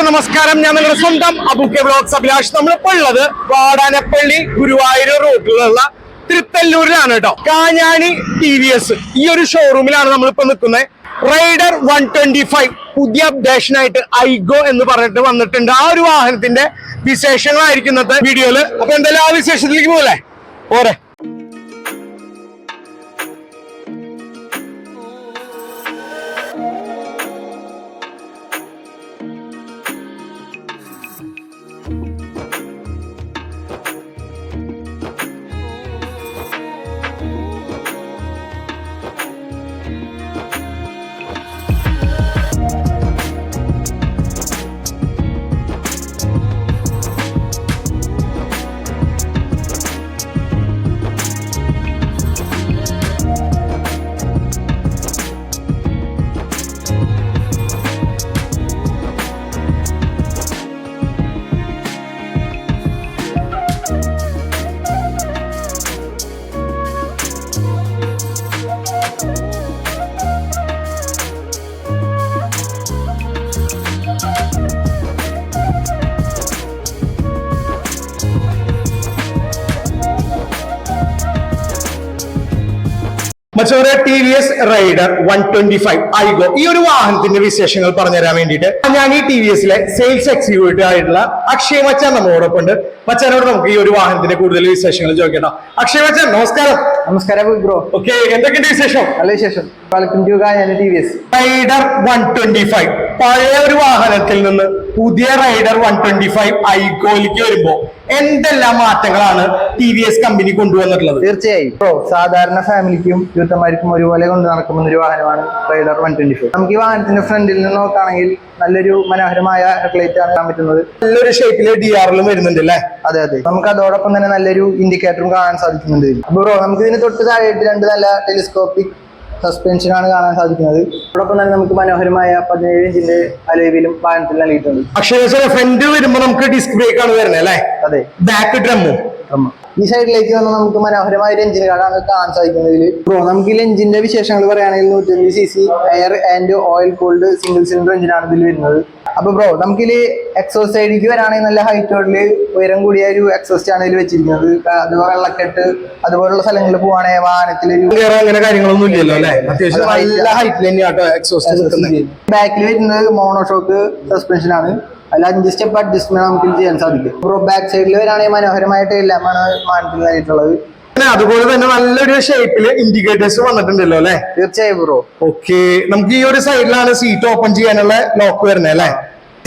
എല്ലാവർക്കും നമസ്കാരം. ഞാൻ നിങ്ങളുടെ സ്വന്തം അബുക്കെ വ്ലോഗ്സ് അഭിലാഷ്. നമ്മളിപ്പോ ഉള്ളത് വാടാനപ്പള്ളി ഗുരുവായൂർ റോഡിലുള്ള തൃത്തല്ലൂരിലാണ് കേട്ടോ. കാഞ്ഞാണി ടി വി എസ് ഈ ഒരു ഷോറൂമിലാണ് നമ്മളിപ്പോ നിൽക്കുന്നത്. റൈഡർ വൺ ട്വന്റി ഫൈവ് പുതിയ അപ്ഡേഷൻ ആയിട്ട് ഐഗോ എന്ന് പറഞ്ഞിട്ട് വന്നിട്ടുണ്ട്. ആ ഒരു വാഹനത്തിന്റെ വിശേഷങ്ങളായിരിക്കുന്നത് വീഡിയോയിൽ. അപ്പൊ എന്തായാലും ആ വിശേഷത്തിലേക്ക് പോലെ പോരെ. മറ്റൊരു T V S Raider one twenty five iGo ഈ ഒരു വാഹനത്തിന്റെ വിശേഷങ്ങൾ പറഞ്ഞുതരാൻ വേണ്ടിയിട്ട് ഞാൻ ഈ ടി വി എസിലെ സെയിൽസ് എക്സിക്യൂട്ടീവ് ആയിട്ടുള്ള അക്ഷയ് മച്ചാൻ നമ്മോടൊപ്പം ഉണ്ട് മച്ചാനോട് നമുക്ക് ഈ ഒരു വാഹനത്തിന്റെ കൂടുതൽ വിശേഷങ്ങൾ ചോദിക്കണം അക്ഷയ് മച്ചാൻ നമസ്കാരം. നമസ്കാരം ബ്രോ. ഓക്കെ എന്തൊക്കെയുണ്ട് വിശേഷം? നല്ല വിശേഷം. റൈഡർ വൺ ട്വന്റി ഫൈവ് പഴയ ഒരു വാഹനത്തിൽ നിന്ന് പുതിയ റൈഡർ വൺ ട്വന്റി ഫൈവ് ഐഗോയിലേക്ക് വരുമ്പോ എന്തെല്ലാം മാറ്റങ്ങളാണ് ടി വി എസ് കമ്പനി കൊണ്ടുവന്നിട്ടുള്ളത്. തീർച്ചയായും. ഇപ്പോ സാധാരണ ഫാമിലിക്കും യൂത്തമാർക്കും ഒരുപോലെ കൊണ്ട് നടക്കുന്ന ഒരു വാഹനമാണ് റൈഡർ വൺ ട്വന്റി ഫോർ നമുക്ക് ഈ വാഹനത്തിന്റെ ഫ്രണ്ടിൽ നിന്ന് നോക്കുകയാണെങ്കിൽ നല്ലൊരു മനോഹരമായ ഹെഡ്ലൈറ്റ് ആണ് കാണാൻ പറ്റുന്നത്. നല്ലൊരു ഷേപ്പിൽ ഡി ആറിലും വരുന്നുണ്ട് അല്ലേ? അതെ അതെ. നമുക്ക് അതോടൊപ്പം തന്നെ നല്ലൊരു ഇൻഡിക്കേറ്ററും കാണാൻ സാധിക്കുന്നുണ്ട്. അപ്പൊ ബ്രോ നമുക്ക് ഇതിന് തൊട്ട് താഴെയായിട്ട് രണ്ട് നല്ല ടെലിസ്കോപ്പിക് സസ്പെൻഷൻ ആണ് കാണാൻ സാധിക്കുന്നത്. അതോടൊപ്പം തന്നെ നമുക്ക് മനോഹരമായ പതിനേഴ് ഇഞ്ചിന്റെ അലോയിലും വാഹനത്തിൽ നൽകിയിട്ടുണ്ട്. പക്ഷേ ഫ്രണ്ട് വരുമ്പോ നമുക്ക് ഡിസ്ക് ബ്രേക്ക് ആണ് വരുന്നത് അല്ലേ? അതെ. ബാക്ക് ഡ്രമ്മും ഈ സൈഡിലേക്ക് വന്നാൽ നമുക്ക് മനോഹരമായ ഒരു എഞ്ചിൻ കാണാൻ കാണാൻ സാധിക്കുന്നതിൽ ബ്രോ നമുക്ക് ഈ എഞ്ചിന്റെ വിശേഷങ്ങൾ പറയുകയാണെങ്കിൽ നൂറ്റമ്പത് C C air and oil cooled single cylinder എഞ്ചിനാണ് ഇതിൽ വരുന്നത്. അപ്പൊ ബ്രോ നമുക്കിതിൽ എക്സോസ് സൈഡിലേക്ക് വരാണെങ്കിൽ നല്ല ഹൈറ്റോഡിൽ ഉയരം കൂടിയ ഒരു എക്സോസ്റ്റ് ആണ് ഇതിൽ വെച്ചിരിക്കുന്നത്. അതുപോലെ വെള്ളക്കെട്ട് അതുപോലുള്ള സ്ഥലങ്ങളിൽ പോവാണെങ്കിൽ വാഹനത്തിലൊരു അങ്ങനെ കാര്യങ്ങളൊന്നും ഇല്ലല്ലോ അല്ലേ? നല്ല ഹൈറ്റിൽ തന്നെയാട്ടോ എക്സോസ്റ്റ് ബാക്കിൽ വരുന്നത് മോണോഷോക്ക് സസ്പെൻഷൻ ആണ്. അല്ല അഞ്ച് സ്റ്റെപ്പ് അഡ്ജസ്റ്റ്മെന്റ് നമുക്ക് ചെയ്യാൻ സാധിക്കും. ബ്രോ ബാക്ക് സൈഡിൽ വരാണെങ്കിൽ മനോഹരമായിട്ട് എല്ലാമാണ് വാഹനത്തിൽ നൽകിയിട്ടുള്ളത് അതുപോലെ തന്നെ നല്ലൊരു ഷേപ്പിൽ ഇൻഡിക്കേറ്റേഴ്സ് വന്നിട്ടുണ്ടല്ലോ അല്ലെ? തീർച്ചയായും ബ്രോ ഓക്കെ നമുക്ക് ഈ ഒരു സൈഡിലാണ് സീറ്റ് ഓപ്പൺ ചെയ്യാനുള്ള ലോക്ക് വരുന്നത് അല്ലെ?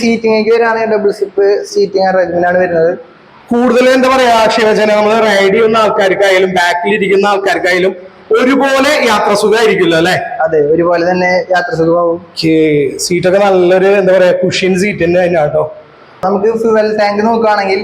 സീറ്റിംഗിലേക്ക് വരാണെങ്കിൽ ഡബിൾ സിപ്പ് സീറ്റിംഗ് അറേഞ്ച്മെന്റ് ആണ് വരുന്നത്. കൂടുതൽ എന്താ പറയാ ശിവജന നമ്മൾ റൈഡ് ചെയ്യുന്ന ആൾക്കാർക്കായാലും ബാക്കിൽ ഇരിക്കുന്ന ആൾക്കാർക്കായാലും ഒരുപോലെ യാത്ര സുഖമായിരിക്കുമല്ലോ അല്ലെ? അതെ ഒരുപോലെ തന്നെ യാത്ര സുഖമാവും. സീറ്റൊക്കെ നല്ലൊരു എന്താ പറയാ കുഷ്യൻ സീറ്റ് തന്നെ കേട്ടോ നമുക്ക് ഫ്യൂവൽ ടാങ്ക് നോക്കുകയാണെങ്കിൽ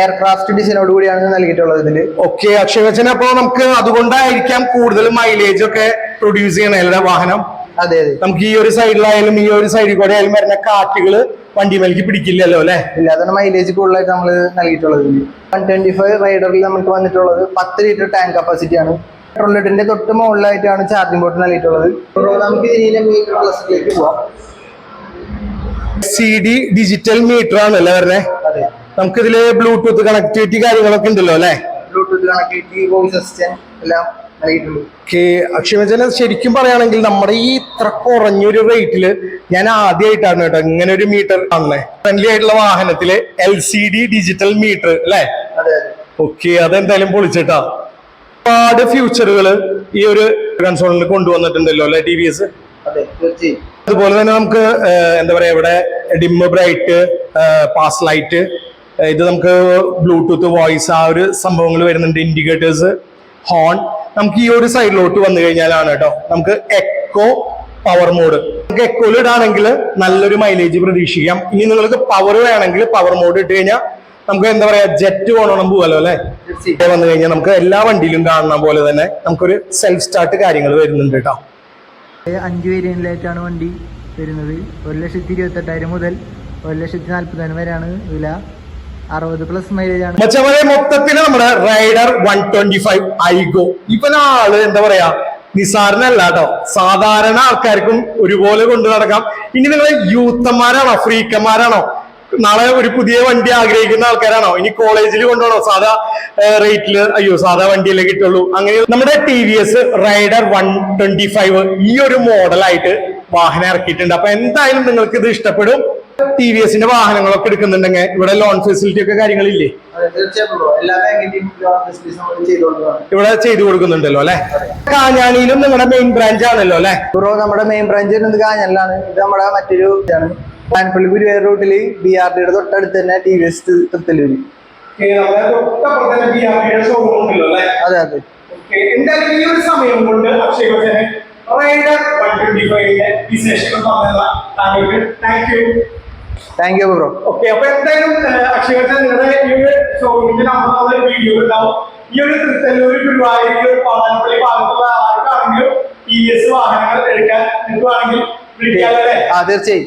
എയർക്രാഫ്റ്റ് ഡിസൈനോട് കൂടിയാണ് നൽകിയിട്ടുള്ളത് ഇതിൽ. ഓക്കെ അക്ഷയവചന അപ്പൊ നമുക്ക് അതുകൊണ്ടായിരിക്കാം കൂടുതൽ മൈലേജ് ഒക്കെ പ്രൊഡ്യൂസ് ചെയ്യണ വാഹനം? അതെ അതെ. നമുക്ക് ഈ ഒരു സൈഡിലായാലും ഈ ഒരു സൈഡിൽ കൂടെ ആയാലും വരുന്ന കാറ്റുകൾ വണ്ടി മേലേക്ക് പിടിക്കില്ലല്ലോ അല്ലെ? ഇല്ലാതെ മൈലേജ് കൂടുതലായിട്ട് നമ്മൾ നൽകിയിട്ടുള്ളത് വൺ ട്വന്റി ഫൈവ് റൈഡറിൽ നമുക്ക് വന്നിട്ടുള്ളത് പത്ത് ലിറ്റർ ടാങ്ക് കപ്പാസിറ്റി ആണ്. പെട്രോൾ ലിറ്ററിന്റെ തൊട്ട് മുകളിലായിട്ടാണ് ചാർജിംഗ് പോർട്ട് നൽകിയിട്ടുള്ളത്. നമുക്ക് ഇതിനെ മീറ്റർ പ്ലസിലേക്ക് പോവാം. സി ഡി ഡിജിറ്റൽ മീറ്റർ ആണ് അല്ലേ പറഞ്ഞേ അതെ. നമുക്ക് ഇതിൽ ബ്ലൂടൂത്ത് കണക്ടിവിറ്റി കാര്യങ്ങളൊക്കെ ഉണ്ടല്ലോ അല്ലേ? ബ്ലൂടൂത്ത് കണക്ടിവിറ്റി വോയിസ് അസിസ്റ്റന്റ് എല്ലാം അക്ഷയമെന്ന് ശരിക്കും പറയുകയാണെങ്കിൽ നമ്മുടെ ഈ ഇത്ര കുറഞ്ഞൊരു റേറ്റിൽ ഞാൻ ആദ്യമായിട്ടാണ് കേട്ടോ ഇങ്ങനെ ഒരു മീറ്റർ കാണുന്നത് ഫ്രണ്ട്ലി ആയിട്ടുള്ള വാഹനത്തിൽ L C D digital meter അല്ലേ? ഓക്കെ അതെന്തായാലും പൊളിച്ചിട്ടാ. ഒരുപാട് ഫ്യൂച്ചറുകൾ ഈ ഒരു കൺസോളിൽ കൊണ്ടുവന്നിട്ടുണ്ടല്ലോ അല്ലെ ടി വി എസ് അതെ അതുപോലെ തന്നെ നമുക്ക് എന്താ പറയാ ഇവിടെ ഡിമ്മ ബ്രൈറ്റ് പാസ് ലൈറ്റ് ഇത് നമുക്ക് ബ്ലൂടൂത്ത് വോയിസ് ആ ഒരു സംഭവങ്ങൾ വരുന്നുണ്ട് ഇൻഡിക്കേറ്റേഴ്സ് ഹോൺ നമുക്ക് ഈ ഒരു സൈഡിലോട്ട് വന്നു കഴിഞ്ഞാലാണ് കേട്ടോ നമുക്ക് എക്കോ പവർ മോഡ് നമുക്ക് എക്കോയിൽ ഇടാണെങ്കിൽ നല്ലൊരു മൈലേജ് പ്രതീക്ഷിക്കാം. ഇനി നിങ്ങൾക്ക് പവർ വേണമെങ്കിൽ പവർ മോഡ് ഇട്ട് കഴിഞ്ഞാൽ നമുക്ക് എന്താ പറയാ ജെറ്റ് പോകണം പോകാലോ അല്ലെ? വന്നു കഴിഞ്ഞാൽ നമുക്ക് എല്ലാ വണ്ടിയിലും കാണുന്ന പോലെ തന്നെ നമുക്കൊരു സെൽഫ് സ്റ്റാർട്ട് കാര്യങ്ങൾ വരുന്നുണ്ട് കേട്ടോ അഞ്ച് വേരിയന്റിലായിട്ടാണ് വണ്ടി വരുന്നത്. ഒരു ലക്ഷത്തി ഇരുപത്തെട്ടായിരം മുതൽ ഒരു ലക്ഷത്തി നാല്പതിനായിരം വരെയാണ് വില. അറുപത് പ്ലസ് മൈലേജ് ആണ്. മച്ചവരെ മൊത്തത്തിൽ നമ്മുടെ Raider one twenty five iGo ഇവനാൾ എന്താ പറയാ നിസാരനല്ല കേട്ടോ സാധാരണ ആൾക്കാർക്കും ഒരുപോലെ കൊണ്ടു നടക്കാം. ഇനി നിങ്ങൾ യൂത്തന്മാരാണോ ഫ്രീക്കന്മാരാണോ നാളെ ഒരു പുതിയ വണ്ടി ആഗ്രഹിക്കുന്ന ആൾക്കാരാണോ? ഇനി കോളേജിൽ കൊണ്ടുപോകണോ? സാധാ റേറ്റിൽ അയ്യോ സാധാ വണ്ടിയല്ലേ കിട്ടുള്ളൂ. അങ്ങനെ നമ്മുടെ T V S Raider one twenty five ഈ ഒരു മോഡലായിട്ട് വാഹനം ഇറക്കിയിട്ടുണ്ട്. അപ്പൊ എന്തായാലും നിങ്ങൾക്ക് ഇത് ഇഷ്ടപ്പെടും. ടി വി എസിന്റെ വാഹനങ്ങളൊക്കെ എടുക്കുന്നുണ്ടെങ്കിൽ ഇവിടെ ലോൺ ഫെസിലിറ്റി ഒക്കെ കാര്യങ്ങളില്ലേ? ഇവിടെ ചെയ്തു കൊടുക്കുന്നുണ്ടല്ലോ അല്ലെ? കാഞ്ഞാണിയിലും നിങ്ങളുടെ മെയിൻ ബ്രാഞ്ച് ആണല്ലോ അല്ലെ? ബ്രോ നമ്മുടെ മെയിൻ ബ്രാഞ്ച് കാഞ്ഞലാണ് ഇത് നമ്മുടെ മറ്റൊരു ഇതാണ്. പാനപ്പള്ളി ഗുരുവായൂർ റൂട്ടിൽ ബി ആർ ഡിയുടെ തൊട്ടടുത്ത് തന്നെ ടി വി എസ് തൃത്തല്ലൂര്. അതെ അതെ. എന്തായാലും ഈ ഒരു സമയം കൊണ്ട് അക്ഷയ് ബച്ചന് റൈഡർ വൺ ട്വന്റി ഫൈവിന്റെ വിശേഷങ്ങൾ പറഞ്ഞ താങ്കൾക്ക് thank you thank you bro okay അപ്പൊ എന്തായാലും അക്ഷയ് ബച്ചൻ നിങ്ങളുടെ ഈ ഒരു ഷോറൂമിന്റെ വീഡിയോ ഉണ്ടാവും. ഈ ഒരു തൃത്തല്ലൂർ ഗുരുവായൂർ പാടാനപ്പള്ളി ഭാഗത്തുള്ള ആർക്കാണെങ്കിലും വി എസ് വാഹനങ്ങൾ എടുക്കാൻ നിൽക്കുവാണെങ്കിൽ വിളിക്കാമല്ലേ തീർച്ചയായും.